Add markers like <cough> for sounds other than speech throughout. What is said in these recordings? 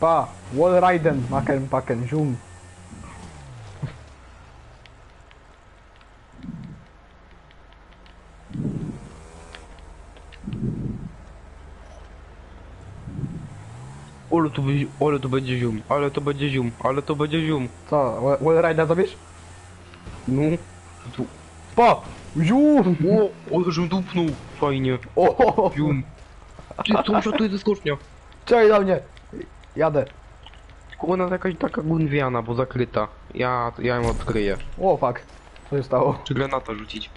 Pa, wallriden, maken, paken, zoom. Ale to będzie, ale to będzie zium, ale to będzie zium, ale to będzie zium. Co, wa- wallrida zrobisz? No. Tu. Pa! Zoom! O, ale żebym dupnął. Fajnie. O, Zium. Ty, to tu jest zaskocznia. czekaj do mnie. Jadę. Tylko ona jest jakaś taka gunwiana, bo zakryta. Ja, ja ją odkryję. O, fuck. Co się stało? Czy granata rzucić?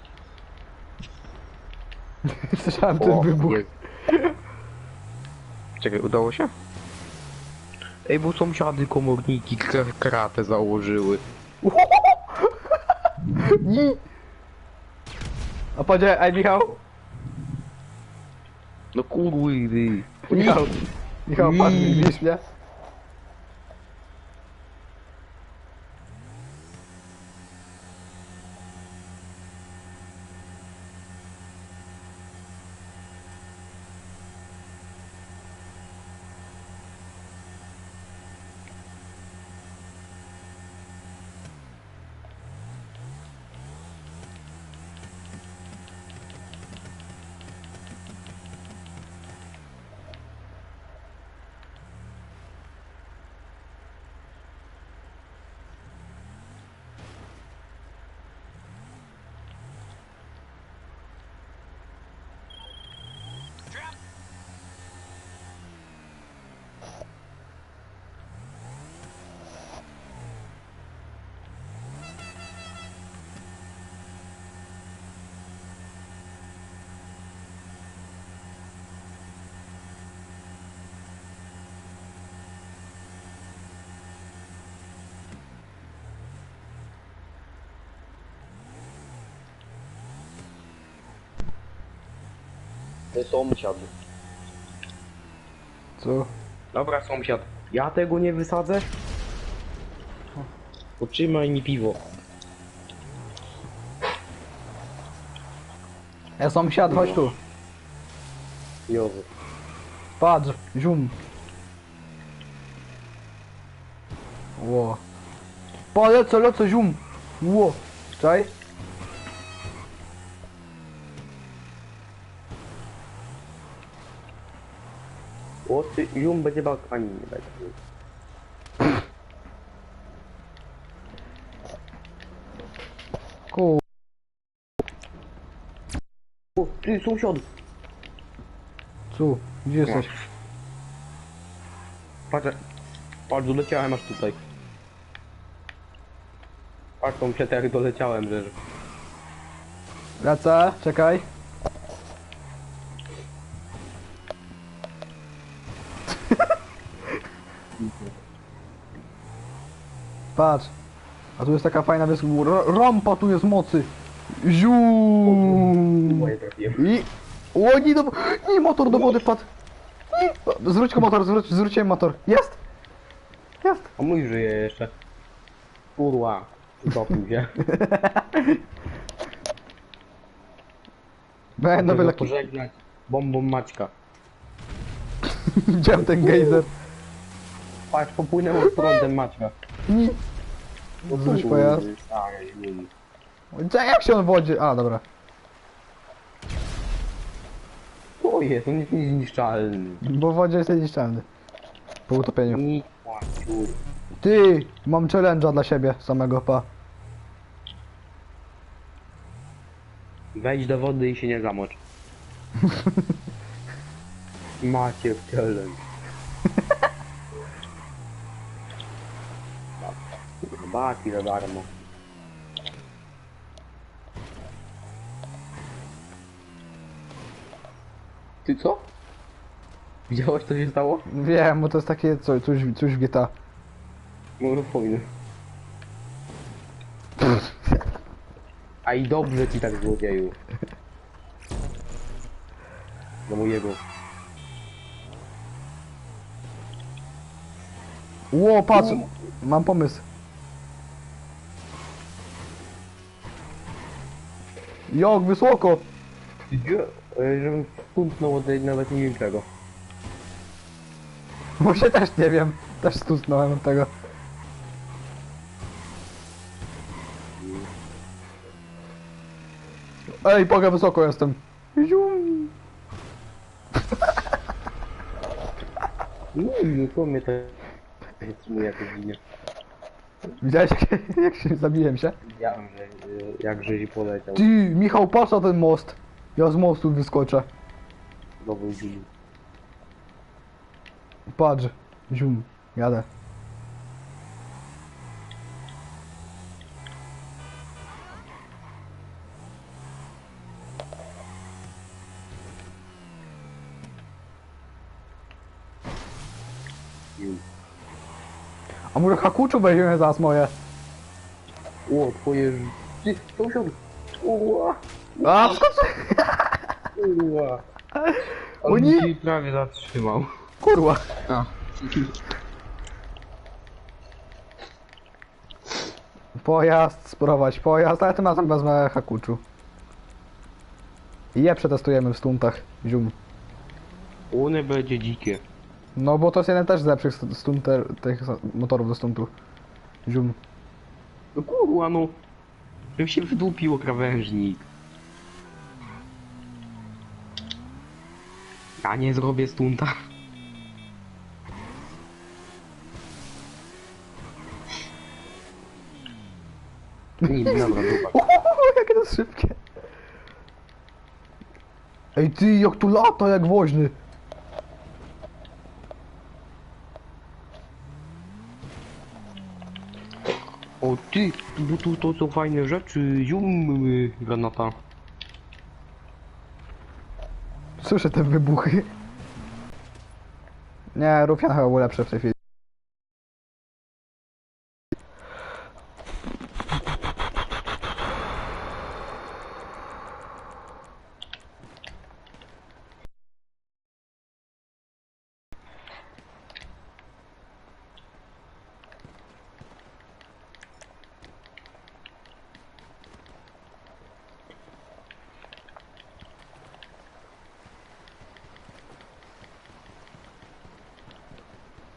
<laughs> Słyszałem ten wybuch. jest. Czekaj, udało się? Ej, bo sąsiady komorniki kra- kratę założyły. <laughs> Ni. A powiedział, ej Michał? No kurwy. Michał, Michał, patrz, Ni. widzisz mnie? To jest sąsiad. Co? Dobra, sąsiad. Ja tego nie wysadzę? Utrzymaj mi piwo. Ja sąsiad, chodź tu. Jowy. Patrz, zoom. Ło. Pa, lecę, lecę, zoom. Ło. Czaj? O, ty, jum będzie balkani nie będzie. Ku... O, ty, sąsiad. Cu, gdzie jesteś? Patrz, patrz, doleciałem aż tutaj. Patrz, sąsiad, jak doleciałem, że... Lecę, czekaj. Patrz. A tu jest taka fajna r- Rampa tu jest mocy. Trafiłem. I... O, nie, do... nie, motor do wody wpadł. Nie. Zwróć go motor, zwróć, zwróciłem motor. Jest. Jest. A mój żyje jeszcze. Kurwa. Utopił się. <laughs> Będę wyleki. pożegnać bombą Maćka. <laughs> Widziałem ten gejzer. Patrz, popłynęło prądem Maćka. Nie. Zwróć pojazd. Jum. Co, Jak się on w wodzie? A, dobra. To jest, on jest niezniszczalny. Bo w wodzie jest niezniszczalny. Po utopieniu. Nic. Ty, mam challenge'a dla siebie samego, pa. Wejdź do wody i się nie zamocz. <laughs> Macie w challenge. <laughs> Baki za darmo. Ty co? Widziałeś co się stało? Wiem, bo to jest takie co, coś, coś w GTA. No fajne. A i dobrze ci tak złodzieju. Do mojego. Ło, patrz, mam pomysł. Jak wysoko! Gdzie? E, Żebym wpunknął od nawet nie wiem czego. <laughs> Właśnie też nie wiem. Też stusnąłem od tego. Ej, boga wysoko jestem. Zium. No i to mnie to... Zatrzymuje jak ginie. Widziałeś jak, <laughs> jak się zabiłem się? Widziałem, że y, jak żeś poleciał. Ty, Michał, patrz na ten most. Ja z mostu wyskoczę. Dobry dzień. Patrz. Zium. Jadę. Hakuczu weźmiemy zaraz moje? O, twoje... Ty, sąsiad! Uła! A, wskoczę! Uła! O nie! mi prawie zatrzymał. Kurwa. A. Pojazd, spróbować pojazd, ale tym razem wezmę hakuczu. I je przetestujemy w stuntach. Zium. One będzie dzikie. No bo to jest jeden też z lepszych st- stunter, tych motorów do stuntu. Zium. No kurwa no. Bym się wydłupił krawężnik. Ja nie zrobię stunta. Nie, dobra, dobra. <laughs> Jakie to szybkie. Ej ty, jak tu lata, jak woźny. Ty, bo tu to są fajne rzeczy. Jum, y, granata. Słyszę te wybuchy. Nie, Rufian chyba był lepszy w tej chwili.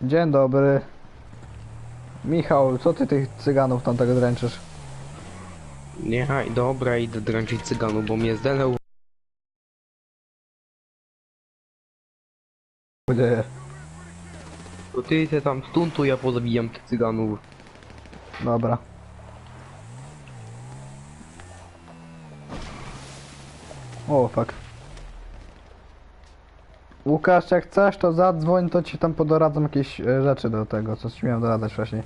Dzień dobry. Michał, co ty tych cyganów tam tego dręczysz? Nie, haj, dobra, idę dręczyć cyganów, bo mnie zdelał. Dzieje? To ty te tam stuntu, ja pozabijam tych cyganów. Dobra. O, fuck. Łukasz, jak chcesz, to zadzwoń, to ci tam podoradzam jakieś e, rzeczy do tego, co ci miałem doradzać wcześniej.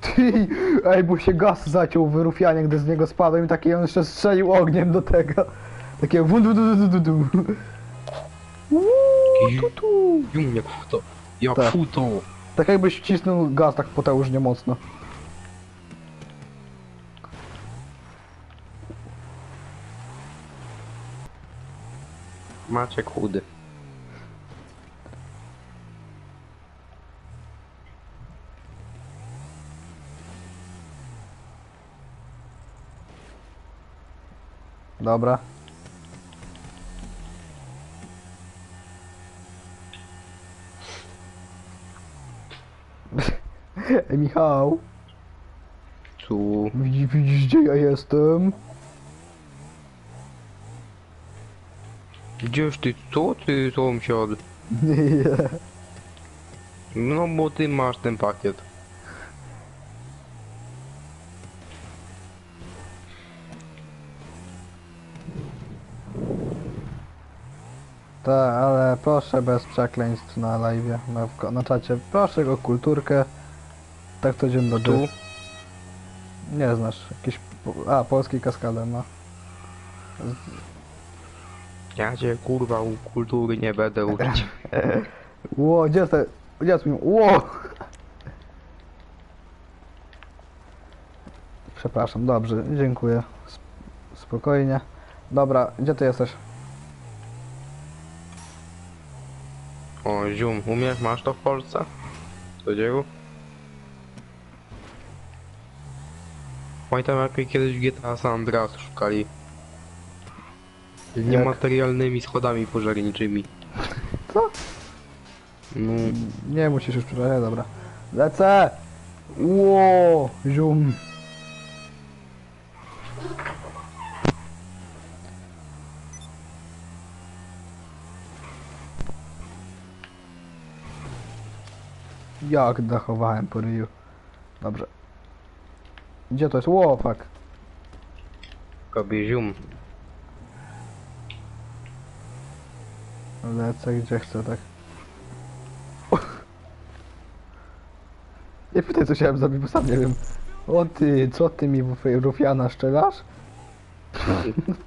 Ty, ej, bo się gaz zaciął w rufianie, gdy z niego spadłem i taki on jeszcze strzelił ogniem do tego. Takie wun du du du du du. Tu, tu. Jum, jak futo. Jak Tak. futo. Tak jakbyś wcisnął gaz tak potężnie mocno. Maciek chudy. Dobra. Ej, Michał, Tu. widzisz, widzisz gdzie ja jestem? Gdzież ty, co ty sąsiad? Nie. No bo ty masz ten pakiet. Tak, ale proszę bez przekleństw na live, na, na czacie. Proszę o kulturkę. Tak to dzień dobry. Tu. Nie znasz, jakiś... A, polski kaskader ma. Ja cię kurwa u kultury nie będę uczyć. <laughs> Ło, gdzie jest te... Gdzie jest mi... Ło! Przepraszam, dobrze, dziękuję. Sp- Spokojnie. Dobra, gdzie ty jesteś? O, zium, umiesz, masz to w Polsce? Co dzieje? Pamiętam jak kiedyś w GTA San Andreas szukali. Z niematerialnymi schodami pożarniczymi. Co? No, Nie musisz już przepraszać, dobra. Lecę! Ło, zium. Jak dachowałem po ryju. Dobrze. Gdzie to jest? Ło, fuck. robię zium. Lecę gdzie chcę, tak. <laughs> Nie pytaj co chciałem zrobić, bo sam nie wiem. O ty, co ty mi w rufiana szczelasz? <laughs>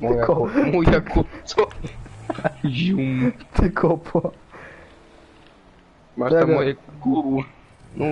Moja, Tylko- ko- moja ko- co? <laughs> Zium. Ty kopo. Masz tam Czekaj. moje kurwa.